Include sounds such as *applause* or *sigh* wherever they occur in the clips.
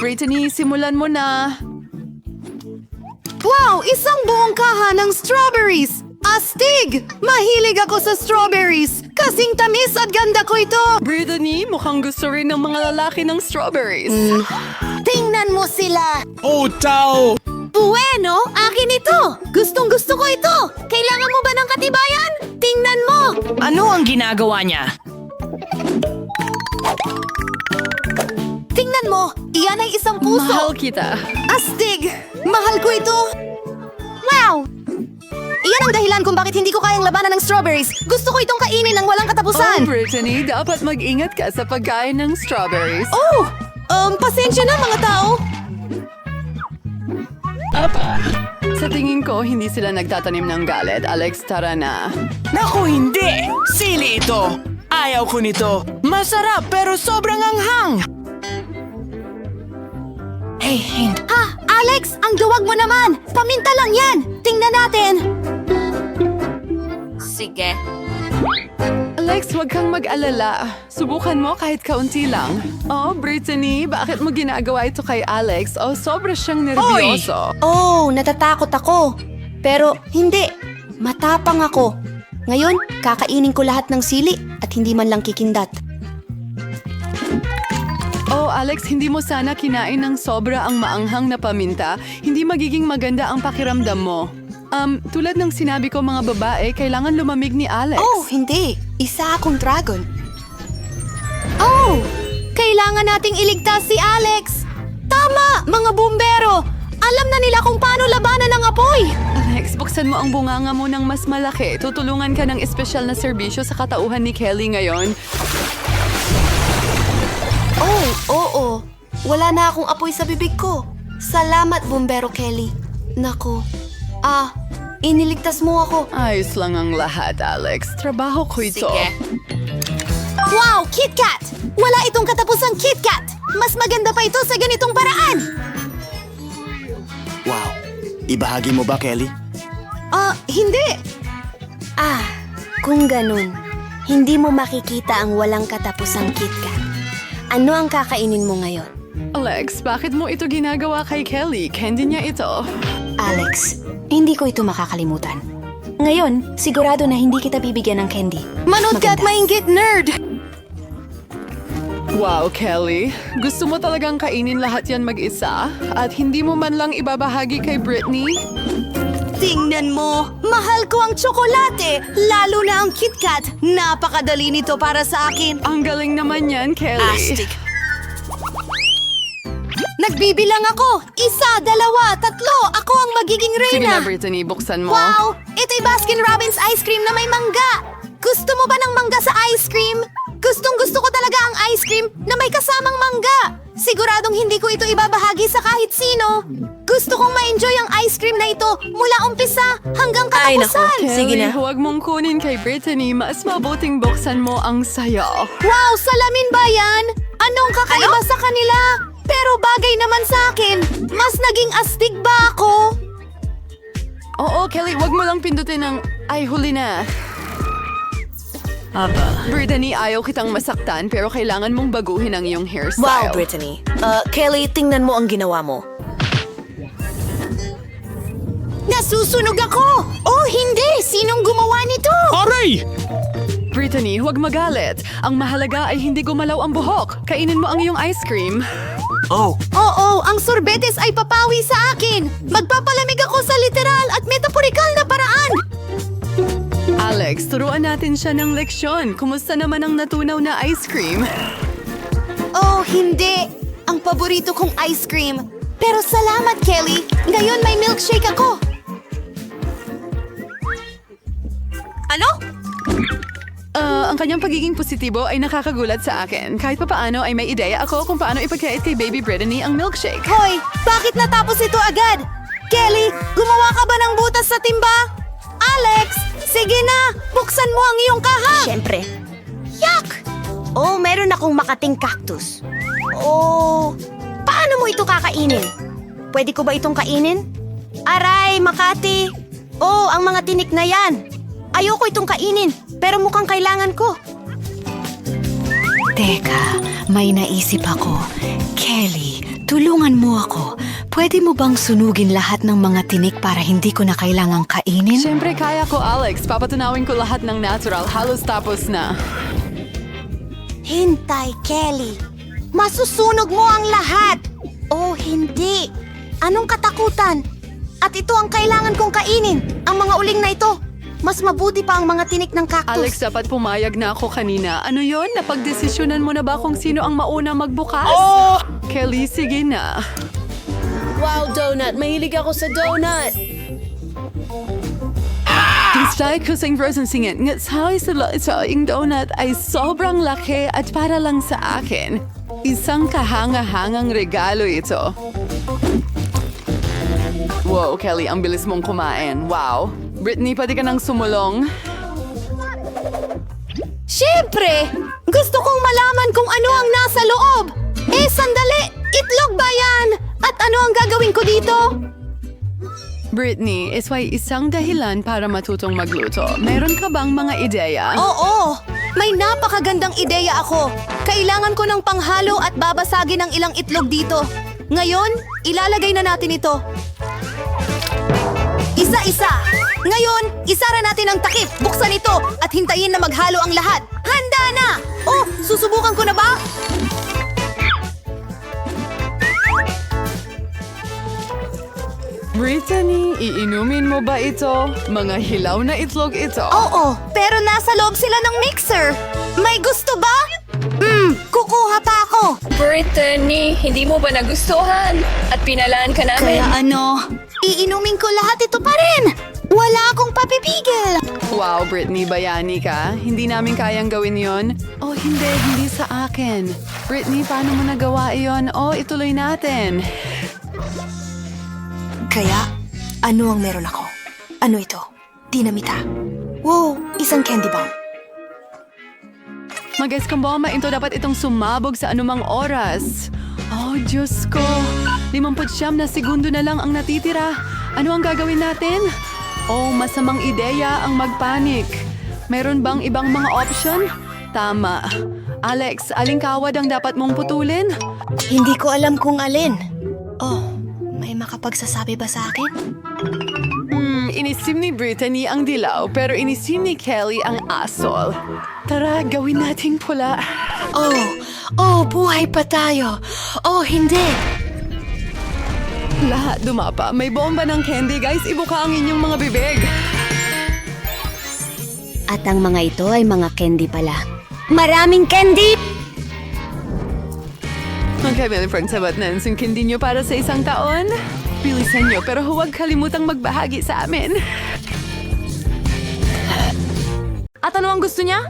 Brittany, simulan mo na. Wow! Isang buong kaha ng strawberries! Astig! Mahilig ako sa strawberries! Kasing tamis at ganda ko ito! Brittany, mukhang gusto rin ng mga lalaki ng strawberries. Tingnan mo sila! Oh, Tao! Bueno, akin ito! Gustong gusto ko ito! Kailangan mo ba ng katibayan? Tingnan mo! Ano ang ginagawa niya? Tingnan mo! Iyan ay isang puso! Mahal kita. Astig! Mahal ko ito! Wow! Iyan ang dahilan kung bakit hindi ko kayang labanan ng strawberries. Gusto ko itong kainin ng walang Oh, katapusan. Brittany, dapat mag-ingat ka sa pagkain ng strawberries. Oh! Um, pasensya na mga tao. Sa tingin ko, hindi sila nagtatanim ng galit. Alex, tara na. Naku, hindi! Sili ito! Ayaw ko nito! Masarap pero sobrang anghang! Hey, hindi. Ha! Alex! Ang duwag mo naman! Paminta lang yan! Tingnan natin! Sige. Alex, huwag kang mag-alala. Subukan mo kahit kaunti lang. Oh, Brittany, bakit mo ginagawa ito kay Alex? Oh, sobra siyang nervyoso. Oh, natatakot ako. Pero hindi. Matapang ako. Ngayon, kakainin ko lahat ng sili at hindi man lang kikindat. Oh, Alex, hindi mo sana kinain ng sobra ang maanghang na paminta. Hindi magiging maganda ang pakiramdam mo. Um, tulad ng sinabi ko mga babae, kailangan lumamig ni Alex. Oh, hindi. Isa akong dragon. Oh! Kailangan nating iligtas si Alex! Tama, mga bumbero! Alam na nila kung paano labanan ng apoy! Alex, buksan mo ang bunganga mo ng mas malaki. Tutulungan ka ng espesyal na serbisyo sa katauhan ni Kelly ngayon. Oh, oo. Wala na akong apoy sa bibig ko. Salamat, Bumbero Kelly. Nako. Ah, iniligtas mo ako. Ayos lang ang lahat, Alex. Trabaho ko ito. Wow, KitKat! Wala itong katapusang KitKat! Mas maganda pa ito sa ganitong paraan! Wow. Ibahagi mo ba, Kelly? Ah, hindi! Ah, kung ganun, hindi mo makikita ang walang katapusang KitKat. Ano ang kakainin mo ngayon? Alex, bakit mo ito ginagawa kay Kelly? Candy niya ito. Alex, hindi ko ito makakalimutan. Ngayon, sigurado na hindi kita bibigyan ng candy. Manood ka at mainggit, nerd! Wow, Kelly. Gusto mo talagang kainin lahat yan mag-isa? At hindi mo man lang ibabahagi kay Britney? Tingnan mo! Mahal ko ang tsokolate! Lalo na ang KitKat! Napakadali nito para sa akin! Ang galing naman yan, Kelly. Nagbibilang ako! Isa, dalawa, tatlo! Ako ang magiging Sige na, reyna! Brittany, buksan mo. Wow! Ito'y Baskin Robbins ice cream na may mangga! Gusto mo ba ng mangga sa ice cream? Gustong gusto ko talaga ang ice cream na may kasamang mangga! Siguradong hindi ko ito ibabahagi sa kahit sino! Gusto kong ma-enjoy ang ice cream na ito mula umpisa hanggang katapusan! Kelly, huwag mong kunin kay Brittany. Mas mabuting buksan mo ang sayo. Wow! Salamin ba yan? Anong kakaiba sa kanila? Pero bagay naman sa akin. Mas naging astig ba ako? Oo, Kelly, wag mo lang pindutin ng... Ay, huli na. Aba. Brittany, ayaw kitang masaktan pero kailangan mong baguhin ang iyong hairstyle. Wow, Brittany. Uh, Kelly, tingnan mo ang ginawa mo. Nasusunog ako! Oh, hindi! Sinong gumawa nito? Aray! Brittany, huwag magalit. Ang mahalaga ay hindi gumalaw ang buhok. Kainin mo ang iyong ice cream. Oh, Oo, ang sorbetes ay turuan natin siya ng leksyon. Kumusta naman ang natunaw na ice cream? Oh, hindi! Ang paborito kong ice cream! Pero salamat, Kelly! Ngayon may milkshake ako! Ano? Ah, ang kanyang pagiging positibo ay nakakagulat sa akin. Kahit papaano ay may ideya ako kung paano ipagkait kay Baby Brittany ang milkshake. Hoy, bakit natapos ito agad? Kelly, gumawa ka ba ng butas sa timba? Alex, sige na! Buksan mo ang iyong kaha! Siyempre. Yak! Oh, meron akong makating cactus. Oh, paano mo ito kakainin? Pwede ko ba itong kainin? Aray, Makati! Oh, ang mga tinik na yan! Ayoko itong kainin, pero mukhang kailangan ko. Teka, may naisip ako. Kelly, tulungan mo ako. Pwede mo bang sunugin lahat ng mga tinik para hindi ko na kailangang kainin? Siyempre kaya ko, Alex. Papatunawin ko lahat ng natural. Halos tapos na. Hintay, Kelly. Masusunog mo ang lahat. Oh, hindi. Anong katakutan? At ito ang kailangan kong kainin. Ang mga uling na ito. Mas mabuti pa ang mga tinik ng cactus. Alex, dapat pumayag na ako kanina. Ano yon? Napagdesisyonan mo na ba kung sino ang mauna magbukas? Oh! Kelly, sige na. Wow, Donut! Mahilig ako sa donut! Gusto ko sa frozen singit. Ngat sa sa sa ing donut ay sobrang laki at para lang sa akin. Isang kahanga-hangang regalo ito. Wow, Kelly, ang bilis mong kumain. Wow. Brittany, pwede ka nang sumulong. Siyempre! Gusto kong malaman kung ano ang nasa loob. Eh, sandali! Itlog ba yan? At ano ang gagawin ko dito? Brittany, isway isang dahilan para matutong magluto. Meron ka bang mga ideya? Oo! May napakagandang ideya ako. Kailangan ko ng panghalo at babasagin ang ilang itlog dito. Ngayon, ilalagay na natin ito. Isa-isa. Ngayon, isara natin ang takip, buksan ito, at hintayin na maghalo ang lahat. Handa na! Oh, susubukan Brittany, iinumin mo ba ito? Mga hilaw na itlog ito. Oo, pero nasa loob sila ng mixer. May gusto ba? Hmm, kukuha pa ako. Brittany, hindi mo ba nagustuhan? At pinalaan ka namin? ano? Iinumin ko lahat ito pa rin. Wala akong papipigil. Wow, Brittany, bayani ka. Hindi namin kayang gawin yon. Oh, hindi, hindi sa akin. Brittany, paano mo nagawa iyon? Oh, ituloy natin. Kaya, ano ang meron ako? Ano ito? Dinamita. Wow, isang candy bomb. Mag-eskumboma, ito dapat itong sumabog sa anumang oras. Oh, Diyos ko. Limamput siyam na segundo na lang ang natitira. Ano ang gagawin natin? Oh, masamang ideya ang magpanik. Meron bang ibang mga option? Tama. Alex, aling kawad ang dapat mong putulin? Hindi ko alam kung alin. Oh, may makapagsasabi ba sa akin? Hmm, inisim ni Brittany ang dilaw, pero inisim ni Kelly ang asol. Tara, gawin nating pula. Oh, oh, buhay pa tayo. Oh, hindi. Lahat dumapa. May bomba ng candy, guys. Ibuka ang inyong mga bibig. At ang mga ito ay mga candy pala. Maraming candy! Okay, mga friends, sabat na ang candy nyo para sa isang taon. Bilisan nyo, pero huwag kalimutang magbahagi sa amin. At ano ang gusto niya?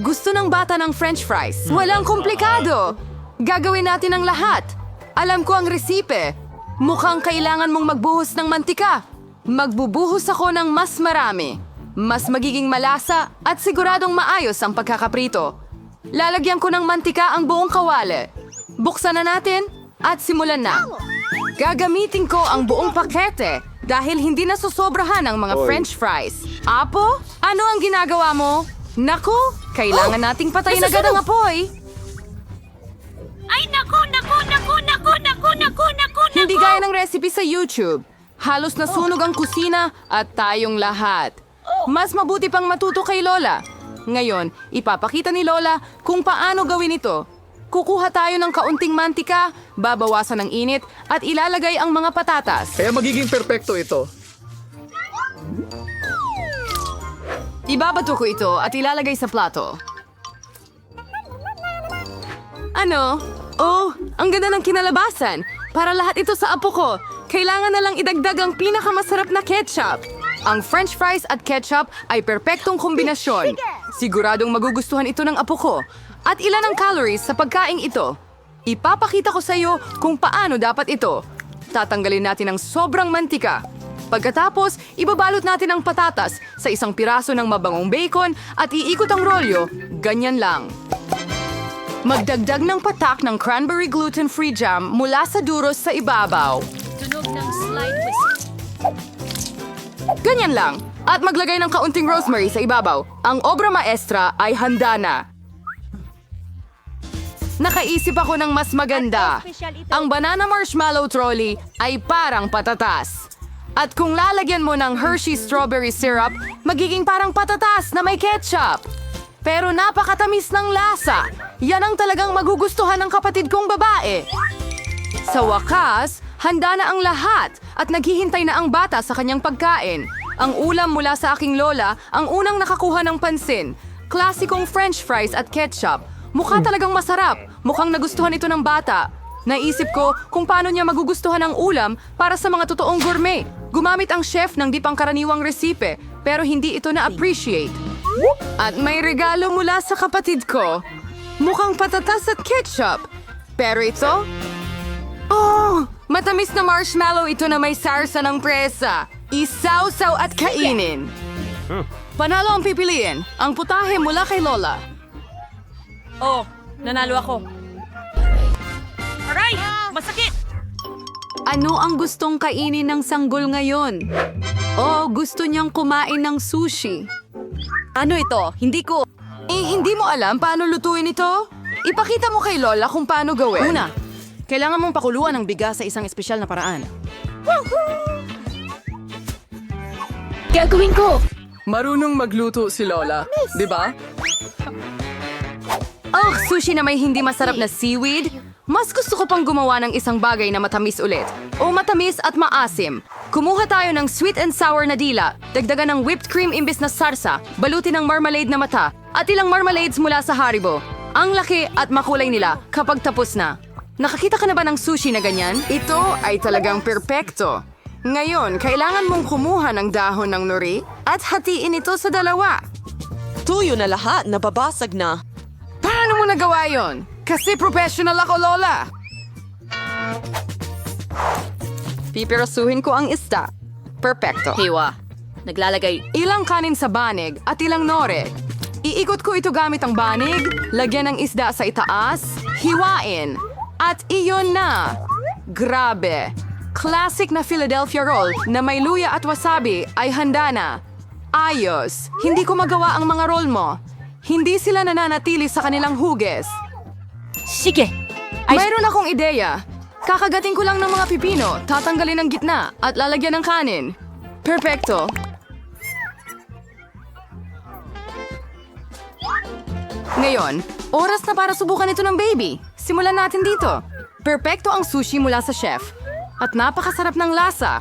Gusto ng bata ng french fries. Walang komplikado. Gagawin natin ang lahat. Alam ko ang resipe. Mukhang kailangan mong magbuhos ng mantika. Magbubuhos ako ng mas marami. Mas magiging malasa at siguradong maayos ang pagkakaprito. Lalagyan ko ng mantika ang buong kawali. Buksan na natin at simulan na. Gagamitin ko ang buong pakete dahil hindi na susobrahan ang mga french fries. Apo, ano ang ginagawa mo? Naku, kailangan nating patayin agad ang apoy. Ay, naku, naku, naku, naku, naku, naku, naku, Hindi gaya ng recipe sa YouTube. Halos nasunog ang kusina at tayong lahat. Mas mabuti pang matuto kay Lola. Ngayon, ipapakita ni Lola kung paano gawin ito. Kukuha tayo ng kaunting mantika, babawasan ng init, at ilalagay ang mga patatas. Kaya magiging perpekto ito. Ibabato ko ito at ilalagay sa plato. Ano? Oh, ang ganda ng kinalabasan. Para lahat ito sa apo ko, kailangan na lang idagdag ang pinakamasarap na ketchup. Ang french fries at ketchup ay perpektong kombinasyon. Siguradong magugustuhan ito ng apo ko. At ilan ang calories sa pagkaing ito? Ipapakita ko sa iyo kung paano dapat ito. Tatanggalin natin ang sobrang mantika. Pagkatapos, ibabalot natin ang patatas sa isang piraso ng mabangong bacon at iikot ang rolyo. Ganyan lang. Magdagdag ng patak ng cranberry gluten-free jam mula sa duros sa ibabaw. Tunog ng slide whistle. Ganyan lang. At maglagay ng kaunting rosemary sa ibabaw. Ang obra maestra ay handa na. Nakaisip ako ng mas maganda. Ang banana marshmallow trolley ay parang patatas. At kung lalagyan mo ng Hershey strawberry syrup, magiging parang patatas na may ketchup. Pero napakatamis ng lasa. Yan ang talagang magugustuhan ng kapatid kong babae. Sa wakas, handa na ang lahat at naghihintay na ang bata sa kanyang pagkain. Ang ulam mula sa aking lola ang unang nakakuha ng pansin. Klasikong french fries at ketchup. Mukha talagang masarap. Mukhang nagustuhan ito ng bata. Naisip ko kung paano niya magugustuhan ang ulam para sa mga totoong gourmet. Gumamit ang chef ng di pangkaraniwang resipe, pero hindi ito na-appreciate. At may regalo mula sa kapatid ko. Mukhang patatas at ketchup. Pero ito, Oh! Matamis na marshmallow ito na may sarsa ng presa. Isawsaw at kainin. Panalo ang pipiliin. Ang putahe mula kay Lola. Oh, nanalo ako. Aray! Masakit! Ano ang gustong kainin ng sanggol ngayon? Oh, gusto niyang kumain ng sushi. Ano ito? Hindi ko... Eh, hindi mo alam paano lutuin ito? Ipakita mo kay Lola kung paano gawin. Una, kailangan mong pakuluan ng bigas sa isang espesyal na paraan. Gagawin ko! Marunong magluto si Lola, di ba? Oh, sushi na may hindi masarap na seaweed? Mas gusto ko pang gumawa ng isang bagay na matamis ulit. O matamis at maasim. Kumuha tayo ng sweet and sour na dila, dagdagan ng whipped cream imbis na sarsa, balutin ng marmalade na mata, at ilang marmalades mula sa Haribo. Ang laki at makulay nila kapag tapos na. Nakakita ka na ba ng sushi na ganyan? Ito ay talagang perpekto. Ngayon, kailangan mong kumuha ng dahon ng nori at hatiin ito sa dalawa. Tuyo na lahat, nababasag na. Paano mo nagawa yon? Kasi professional ako, Lola. Pipirasuhin ko ang isda. Perfecto. Hiwa. Naglalagay. Ilang kanin sa banig at ilang nore. Iikot ko ito gamit ang banig, lagyan ng isda sa itaas, hiwain, at iyon na. Grabe! Classic na Philadelphia roll na may luya at wasabi ay handa na. Ayos! Hindi ko magawa ang mga roll mo. Hindi sila nananatili sa kanilang huges. Sige! Mayroon akong ideya. Kakagating ko lang ng mga pipino, tatanggalin ang gitna, at lalagyan ng kanin. Perfecto. Ngayon, oras na para subukan ito ng baby. Simulan natin dito. Perfecto ang sushi mula sa chef. At napakasarap ng lasa.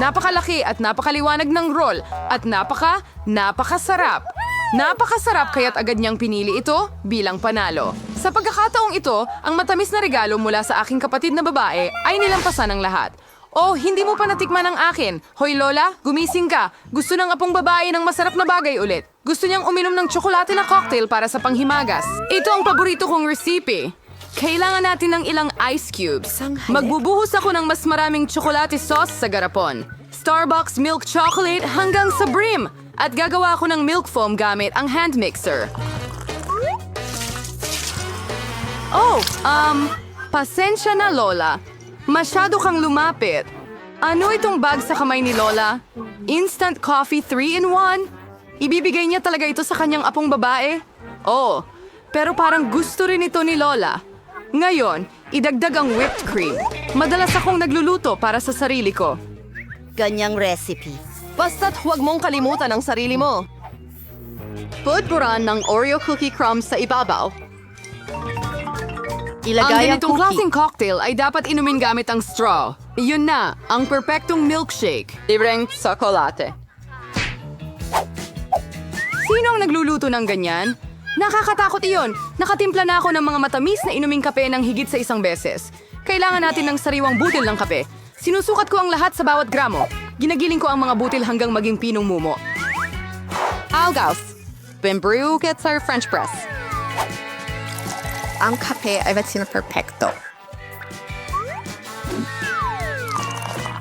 Napakalaki at napakaliwanag ng roll at napaka, napakasarap. Napakasarap kaya't agad niyang pinili ito bilang panalo. Sa pagkakataong ito, ang matamis na regalo mula sa aking kapatid na babae ay nilampasan ng lahat. Oh, hindi mo pa natikman ang akin. Hoy Lola, gumising ka. Gusto ng apong babae ng masarap na bagay ulit. Gusto niyang uminom ng tsokolate na cocktail para sa panghimagas. Ito ang paborito kong recipe. Kailangan natin ng ilang ice cubes. Magbubuhos ako ng mas maraming tsokolate sauce sa garapon. Starbucks milk chocolate hanggang sa brim. At gagawa ako ng milk foam gamit ang hand mixer. Oh, um, pasensya na Lola. Masyado kang lumapit. Ano itong bag sa kamay ni Lola? Instant coffee 3-in-1? Ibibigay niya talaga ito sa kanyang apong babae? Oo, pero parang gusto rin ito ni Lola. Ngayon, idagdag ang whipped cream. Madalas akong nagluluto para sa sarili ko. Ganyang recipe. Basta't huwag mong kalimutan ang sarili mo. Pudpuran ng Oreo cookie crumbs sa ibabaw. Ilagay ang ganitong klaseng cocktail ay dapat inumin gamit ang straw. Iyon na, ang perpektong milkshake. Libreng tsokolate. Sino ang nagluluto ng ganyan? Nakakatakot iyon. Nakatimpla na ako ng mga matamis na inuming kape ng higit sa isang beses. Kailangan natin ng sariwang butil ng kape. Sinusukat ko ang lahat sa bawat gramo. Ginagiling ko ang mga butil hanggang maging pinong mumo. Algaus. Bembrew gets our French press. Ang kape ay vaccine perfecto.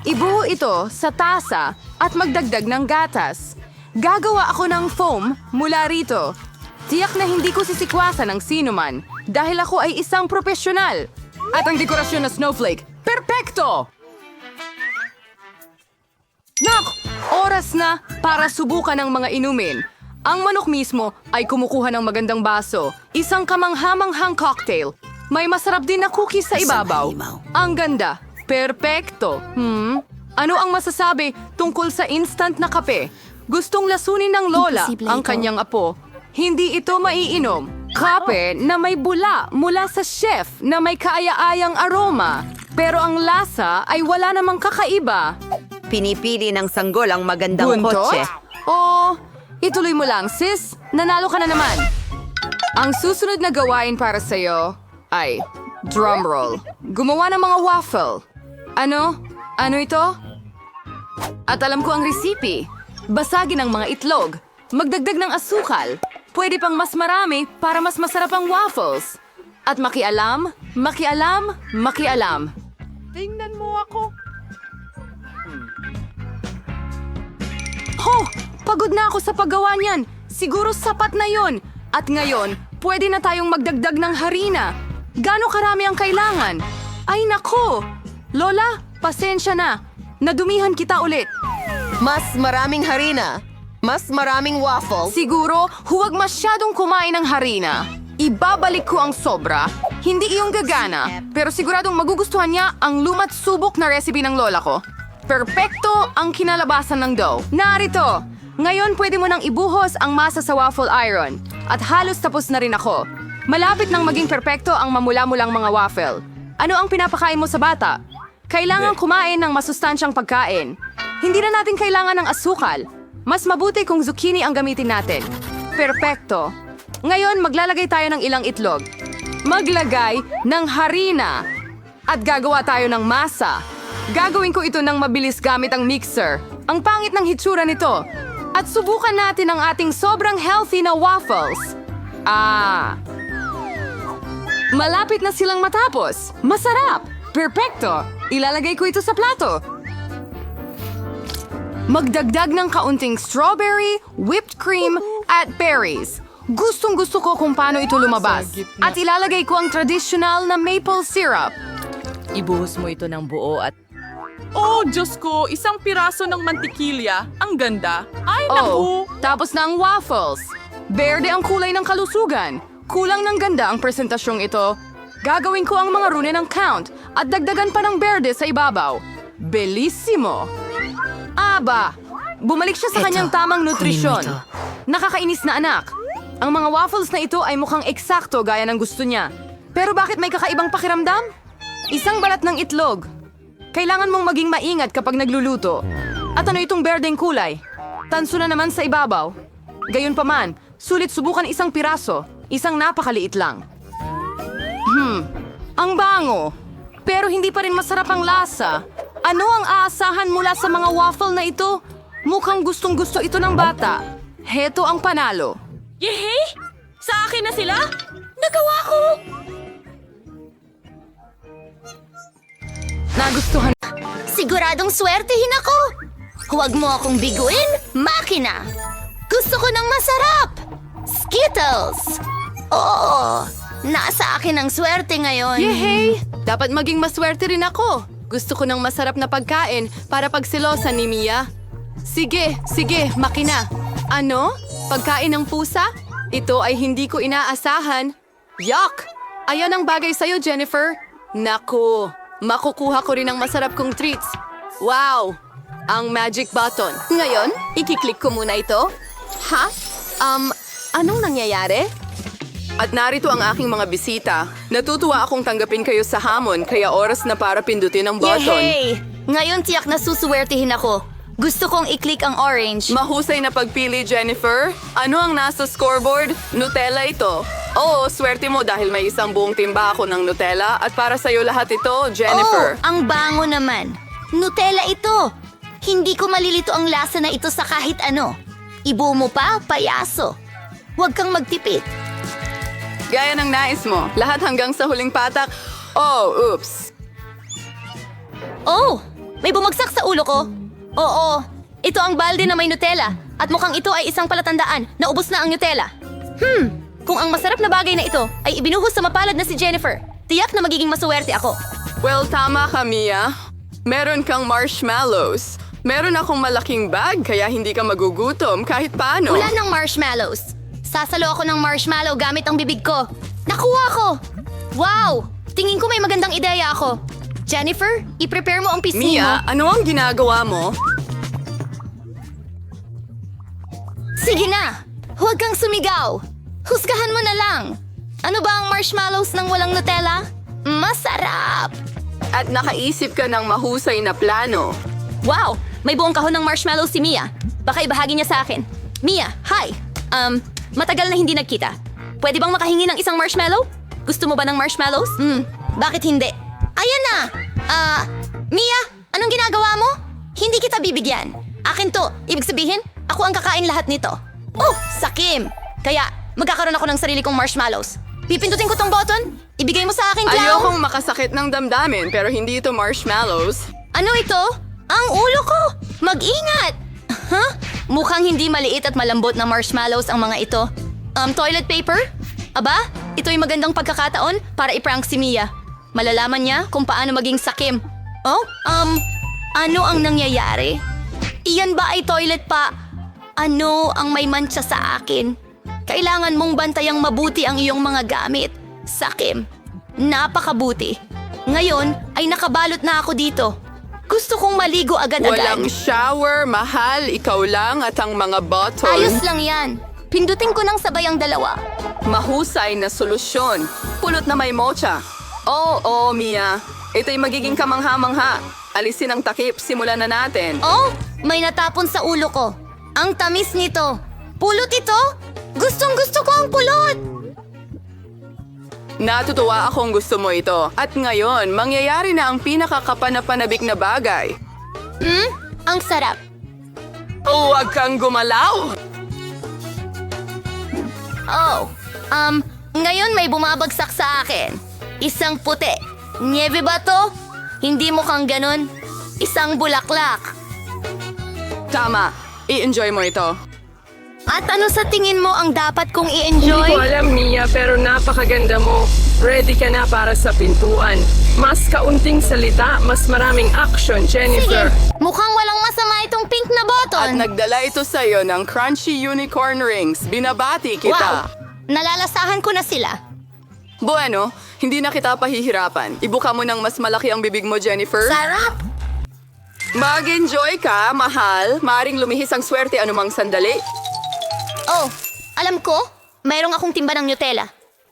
Ibuo ito sa tasa at magdagdag ng gatas. Gagawa ako ng foam mula rito. Tiyak na hindi ko sisikwasan ng sino man dahil ako ay isang profesional. At ang dekorasyon na snowflake, perpekto! Nak! Oras na para subukan ang mga inumin. Ang manok mismo ay kumukuha ng magandang baso. Isang kamanghamanghang cocktail. May masarap din na cookies sa ibabaw. Ang ganda. Perpekto. Hmm? Ano ang masasabi tungkol sa instant na kape? Gustong lasunin ng lola ang kanyang apo. Hindi ito maiinom. Kape na may bula mula sa chef na may kaaya-ayang aroma. Pero ang lasa ay wala namang kakaiba. Pinipili ng sanggol ang magandang Buntot? kotse. O, ituloy mo lang, sis. Nanalo ka na naman. Ang susunod na gawain para sa'yo ay drumroll. Gumawa ng mga waffle. Ano? Ano ito? At alam ko ang resipi. Basagin ang mga itlog. Magdagdag ng asukal. Pwede pang mas marami para mas masarap ang waffles. At makialam, makialam, makialam. Tingnan mo ako. Ho! Pagod na ako sa paggawa niyan. Siguro sapat na yon. At ngayon, pwede na tayong magdagdag ng harina. Gano'ng karami ang kailangan? Ay nako! Lola, pasensya na. Nadumihan kita ulit. Mas maraming harina. Mas maraming waffles. Siguro, huwag masyadong kumain ng harina. Ibabalik ko ang sobra. Hindi iyong gagana, pero siguradong magugustuhan niya ang lumat subok na recipe ng lola ko. Perpekto ang kinalabasan ng dough. Narito! Ngayon pwede mo nang ibuhos ang masa sa waffle iron. At halos tapos na rin ako. Malapit nang maging perpekto ang mamula-mulang mga waffle. Ano ang pinapakain mo sa bata? Kailangan kumain ng masustansyang pagkain. Hindi na natin kailangan ng asukal. Mas mabuti kung zucchini ang gamitin natin. Perpekto. Ngayon, maglalagay tayo ng ilang itlog. Maglagay ng harina. At gagawa tayo ng masa. Gagawin ko ito ng mabilis gamit ang mixer. Ang pangit ng hitsura nito. At subukan natin ang ating sobrang healthy na waffles. Ah, Malapit na silang matapos. Masarap! Perpekto! Ilalagay ko ito sa plato. Magdagdag ng kaunting strawberry, whipped cream, at berries. Gustong gusto ko kung paano ito lumabas. At ilalagay ko ang traditional na maple syrup. Ibuhos mo ito ng buo at Oh, Diyos ko, isang piraso ng mantikilya. Ang ganda. Ay, Oh, naku! tapos na ang waffles. Berde ang kulay ng kalusugan. Kulang ng ganda ang presentasyong ito. Gagawin ko ang mga rune ng count at dagdagan pa ng berde sa ibabaw. Bellissimo! Aba! Bumalik siya sa Eto, kanyang tamang kunin mo nutrisyon. Nakakainis na anak. Ang mga waffles na ito ay mukhang eksakto gaya ng gusto niya. Pero bakit may kakaibang pakiramdam? Isang balat ng itlog. Kailangan mong maging maingat kapag nagluluto. At ano itong berdeng kulay? Tanso na naman sa ibabaw. Gayunpaman, sulit subukan isang piraso. Isang napakaliit lang. Hmm, ang bango. Pero hindi pa rin masarap ang lasa. Ano ang aasahan mula sa mga waffle na ito? Mukhang gustong gusto ito ng bata. Heto ang panalo. Yehey! Sa akin na sila? Nagawa ko! Nagustuhan Siguradong swertehin ako! Huwag mo akong biguin, makina! Gusto ko ng masarap! Skittles! Oo! Nasa akin ang swerte ngayon. Yehey! Dapat maging maswerte rin ako. Gusto ko ng masarap na pagkain para pagsilosan ni Mia. Sige, sige, makina. Ano? Pagkain ng pusa? Ito ay hindi ko inaasahan. Yuck! Ayan ang bagay sa'yo, Jennifer. Naku, makukuha ko rin ang masarap kong treats. Wow! Ang magic button. Ngayon, ikiklik ko muna ito. Ha? Um, anong nangyayari? At narito ang aking mga bisita. Natutuwa akong tanggapin kayo sa hamon, kaya oras na para pindutin ang button. Yehey! Ngayon tiyak na susuwertehin ako. Gusto kong i-click ang orange. Mahusay na pagpili, Jennifer. Ano ang nasa scoreboard? Nutella ito. Oo, swerte mo dahil may isang buong timba ako ng Nutella at para sa'yo lahat ito, Jennifer. Oh, ang bango naman. Nutella ito. Hindi ko malilito ang lasa na ito sa kahit ano. Ibu mo pa, payaso. Huwag kang magtipid. Gaya ng nais mo, lahat hanggang sa huling patak. Oh, oops. Oh, may bumagsak sa ulo ko. Oo, ito ang balde na may Nutella. At mukhang ito ay isang palatandaan na ubos na ang Nutella. Hmm, kung ang masarap na bagay na ito ay ibinuhos sa mapalad na si Jennifer, tiyak na magiging masuwerte ako. Well, tama ka, Mia. Meron kang marshmallows. Meron akong malaking bag kaya hindi ka magugutom kahit paano. Wala ng marshmallows. Sasalo ako ng marshmallow gamit ang bibig ko. Nakuha ko! Wow! Tingin ko may magandang ideya ako. Jennifer, i-prepare mo ang pisngi mo. Mia, ano ang ginagawa mo? Sige na! Huwag kang sumigaw! Husgahan mo na lang! Ano ba ang marshmallows ng walang Nutella? Masarap! At nakaisip ka ng mahusay na plano. Wow! May buong kahon ng marshmallow si Mia. Baka ibahagi niya sa akin. Mia, hi! Um, matagal na hindi nagkita. Pwede bang makahingi ng isang marshmallow? Gusto mo ba ng marshmallows? Hmm, bakit hindi? Ayan na! Ah, Mia, anong ginagawa mo? Hindi kita bibigyan. Akin to. Ibig sabihin, ako ang kakain lahat nito. Oh, sakim! Kaya, magkakaroon ako ng sarili kong marshmallows. Pipindutin ko tong button. Ibigay mo sa akin, clown. Ayokong makasakit ng damdamin pero hindi ito marshmallows. Ano ito? Ang ulo ko! Mag-ingat! Huh? Mukhang hindi maliit at malambot na marshmallows ang mga ito. Um, toilet paper? Aba, ito'y magandang pagkakataon para i-prank si Mia. Malalaman niya kung paano maging sakim. Oh, um, ano ang nangyayari? Iyan ba ay toilet pa? Ano ang may mancha sa akin? Kailangan mong bantayang mabuti ang iyong mga gamit. Sakim. Napakabuti. Ngayon ay nakabalot na ako dito. Gusto kong maligo agad-agad. Walang shower, mahal, ikaw lang at ang mga bottle. Ayos lang yan. Pindutin ko ng sabay ang dalawa. Mahusay na solusyon. Pulot na may mocha. Oo, oh, Mia. Ito'y magiging kamangha-mangha. Alisin ang takip, simulan na natin. Oh, may natapon sa ulo ko. Ang tamis nito. Pulot ito? Gustong gusto ko ang pulot. Natutuwa akong gusto mo ito. At ngayon, mangyayari na ang pinakakapanapanabik na bagay. Hmm? Ang sarap. Huwag kang gumalaw! Oh, um, ngayon may bumabagsak sa akin. Isang puti. Niebe ba to? Hindi mo kang ganun. Isang bulaklak. Tama, i-enjoy mo ito. At ano sa tingin mo ang dapat kong Hindi ko i-enjoy? alam, Mia, pero napakaganda mo. Ready ka na para sa pintuan. Mas kaunting salita, mas maraming action, Sige, Jennifer. mukhang walang masama itong pink na button. At nagdala ito sa'yo ng crunchy unicorn rings. Binabati Wow! kita. Nalalasahan ko na sila. Bueno, hindi na kita pahihirapan. Ibuka mo ng mas malaki ang bibig mo, Jennifer. Sarap! Mag-enjoy ka, mahal. Maring lumihis ang swerte anumang sandali. Oh, alam ko, mayroong akong timba ng Nutella.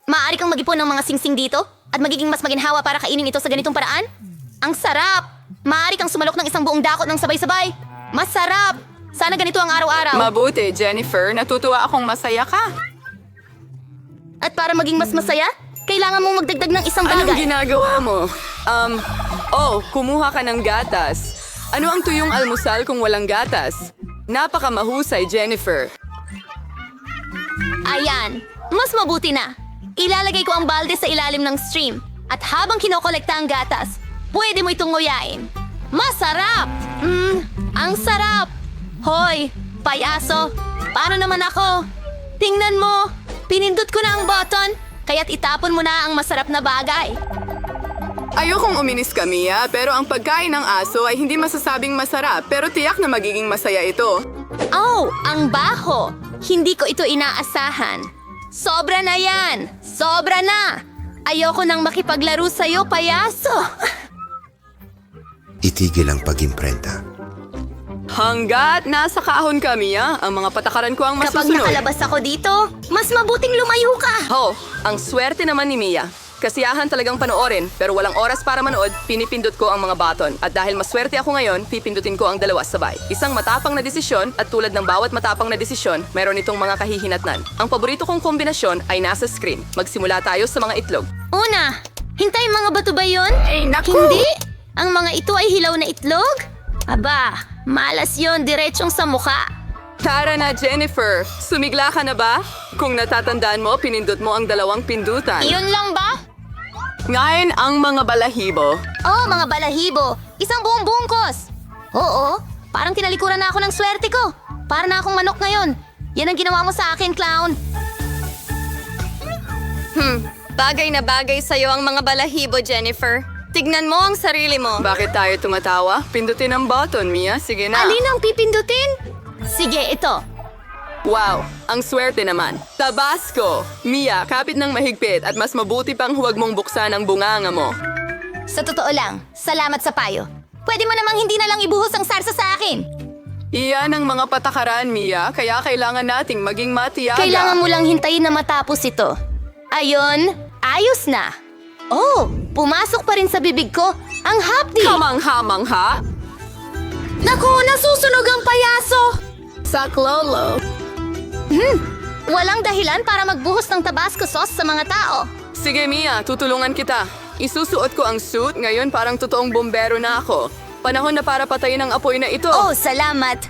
Maaari kang magipon ng mga singsing dito at magiging mas maginhawa para kainin ito sa ganitong paraan? Ang sarap! Maaari kang sumalok ng isang buong dakot ng sabay-sabay. Masarap! Sana ganito ang araw-araw. Mabuti, Jennifer. Natutuwa akong masaya ka. at para maging mas masaya, kailangan mong magdagdag ng isang Anong bagay. ginagawa mo? Um, oh, kumuha ka ng gatas. Ano ang tuyong almusal kung walang gatas? Napaka mahusay, Jennifer. Ayan, mas mabuti na. Ilalagay ko ang balde sa ilalim ng stream at habang kinokolekta ang gatas, pwede mo itong nguyain. Masarap! Mmm, ang sarap! Hoy, payaso, paano naman ako? Tingnan mo, pinindot ko na ang button, kaya't itapon mo na ang masarap na bagay. Ayokong uminis ka, Mia, pero ang pagkain ng aso ay hindi masasabing masarap, pero tiyak na magiging masaya ito. Oh, ang baho! Hindi ko ito inaasahan. Sobra na yan! Sobra na! Ayoko nang makipaglaro sa'yo, payaso! *laughs* Itigil ang pag-imprenta. Hanggat nasa kahon ka, Mia, ang mga patakaran ko ang Kapag masusunod. nakalabas ako dito, mas mabuting lumayo ka! Oh, ang swerte naman ni Mia. Kasiyahan talagang panoorin, pero walang oras para manood, pinipindot ko ang mga button. At dahil maswerte ako ngayon, pipindutin ko ang dalawa sabay. Isang matapang na desisyon at tulad ng bawat matapang na desisyon, meron itong mga kahihinatnan. Ang paborito kong kombinasyon ay nasa screen. Magsimula tayo sa mga itlog. Una, hintay mga bato ba yun? Ay, naku! Hindi! Ang mga ito ay hilaw na itlog? Aba, malas yon diretsong sa mukha. Tara na, Jennifer! Sumigla ka na ba? Kung natatandaan mo, pinindot mo ang dalawang pindutan. Iyon lang ba? Ngayon ang mga balahibo. Oh, mga balahibo. Isang buong bungkos. Oo, parang tinalikuran na ako ng swerte ko. Para na akong manok ngayon. Yan ang ginawa mo sa akin, clown. Hmm, bagay na bagay sa'yo ang mga balahibo, Jennifer. Tignan mo ang sarili mo. Bakit tayo tumatawa? Pindutin ang button, Mia. Sige na. Alin ang pipindutin? Sige, ito. Wow, ang swerte naman. Tabasco! Mia, kapit ng mahigpit at mas mabuti pang huwag mong buksan ang bunganga mo. Sa totoo lang, salamat sa payo. Pwede mo namang hindi na lang ibuhos ang sarsa sa akin. Iyan ang mga patakaran, Mia, kaya kailangan nating maging matiyaga. Kailangan mo lang hintayin na matapos ito. Ayon, ayos na. Oh, pumasok pa rin sa bibig ko ang hapdi. Kamang-hamang ha? Naku, nasusunog ang payaso! Sa Lolo. Walang dahilan para magbuhos ng Tabasco sauce sa mga tao. Sige, Mia, tutulungan kita. Isusuot ko ang suit, ngayon parang totoong bombero na ako. Panahon na para patayin ang apoy na ito. Oh, salamat.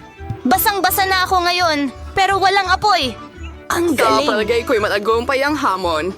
Basang-basa na ako ngayon, pero walang apoy. Ang Sa galing. palagay ko'y matagumpay ang hamon.